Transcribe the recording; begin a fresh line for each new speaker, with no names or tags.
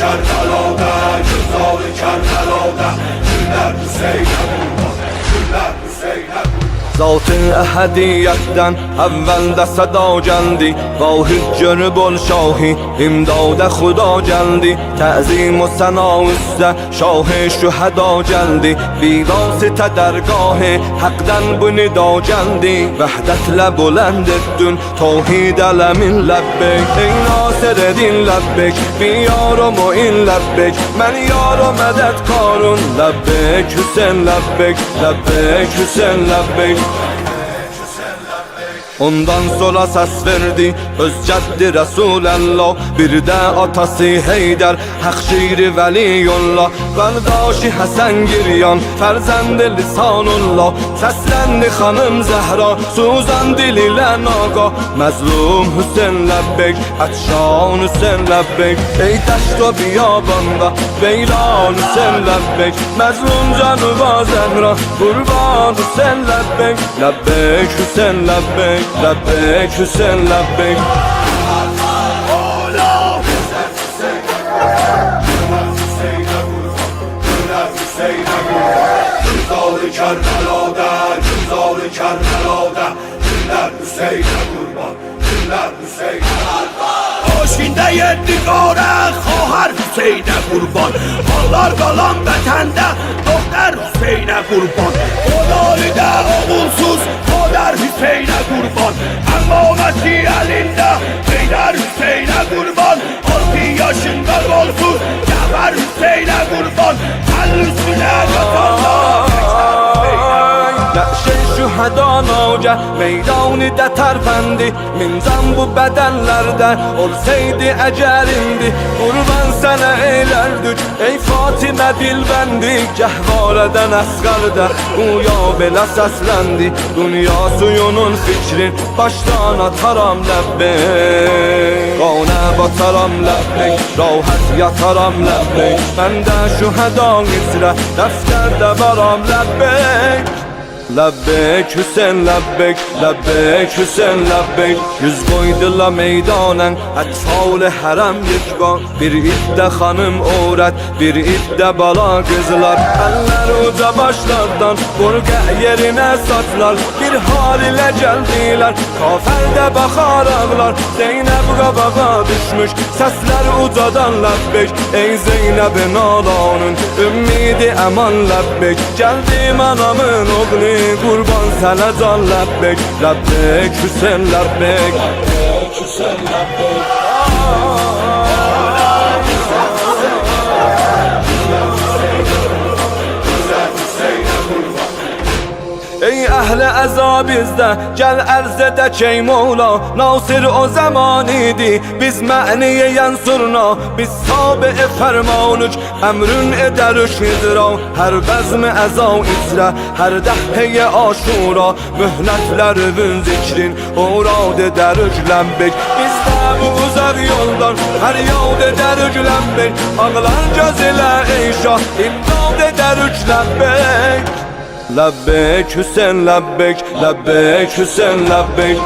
Kerbela'da, güzel kurban, güller Hüseyin'e
ذات احدی یکدن اول صدا جندی واحد جربل شاهی امداد خدا جندی تعظیم و سنا شاه شهدا جندی ویراست درگاه حقدن بندا جندی وحدت لبلند دون توحید علمین لبک ای ناصر دین لبک بیارم و این لبک من یارم مدد کارون لبک حسین لبک لبک حسین لبک Hüseyin lebbek Ondan sonra ses verdi öz Resulallah Bir de atası Heydər Hak şiiri Veliyullah Kardeşi Hasan Giryan Ferzendi lisanullah. Seslendi hanım Zehra Suzan diliyle naga. Mezlum Hüseyin lebbek Etşan Hüseyin lebbek Ey taşt o biyabanda Beylan Hüseyin lebbek Mezlum canıva Zehra Kurban Hüseyin lebbek Lebbek Hüseyin lebbek Lebbek Hüseyin lebbek
Ola Hüseyin'e kurban, güller Hüseyin'e kurban Güzel Kerbela'da, güzel Kerbela'da Güller Hüseyin'e kurban, güller Hüseyin'e kurban Hoşginde yetti qara, xohar Hüseynə Asiyalinda Beyler Hüseyin'e kurban. Altı yaşında golfu. Yaver Hüseyin'e kurban. El üstüne vatanlar Beyler Hüseyin'e
kurban. شهدا ناجه میدانی ده ترفندی منزم bu bedenlerde olsaydı ecelindi Kurban sana eylerdik ey Fatime dilbendi Cehvaleden asgarda uya bela seslendi Dünya suyunun fikrin baştan ataram lebbek Qane bataram lebbek rahat yataram lebbek Ben de şüheda isre defterde varam lebbek Lebbek Hüseyin lebbek Lebbek Hüseyin lebbek Yüz koydular meydanen Etfal harem yekba Bir idde hanım öğret Bir idde bala kızlar Eller uca başlardan Burga yerine satlar. Bir hal ile geldiler Kaferde bakar ağlar. Zeynep qabağa düşmüş Sesler ucadan lebbek Ey Zeynep'in alanın Ümmidi eman lebbek Geldim anamın oğlu Kurban sana can lebbek Lebbek Hüseyin lebbek Ey ehli eza bizde gel erz edek ey Mola Nasir o zaman idi biz ma'niye yansurna. Biz tabi fermanuk emrün ederük hidra Her bezmi eza izre her dehheye aşura. Mühletler vün zikrin uğrad ederük lembek Biz de bu uzak yoldan her yol ederük lembek Ağlar göz ile ey şah imdad ederük lembek Lebbek Hüseyin lebbek Lebbek Hüseyin lebbek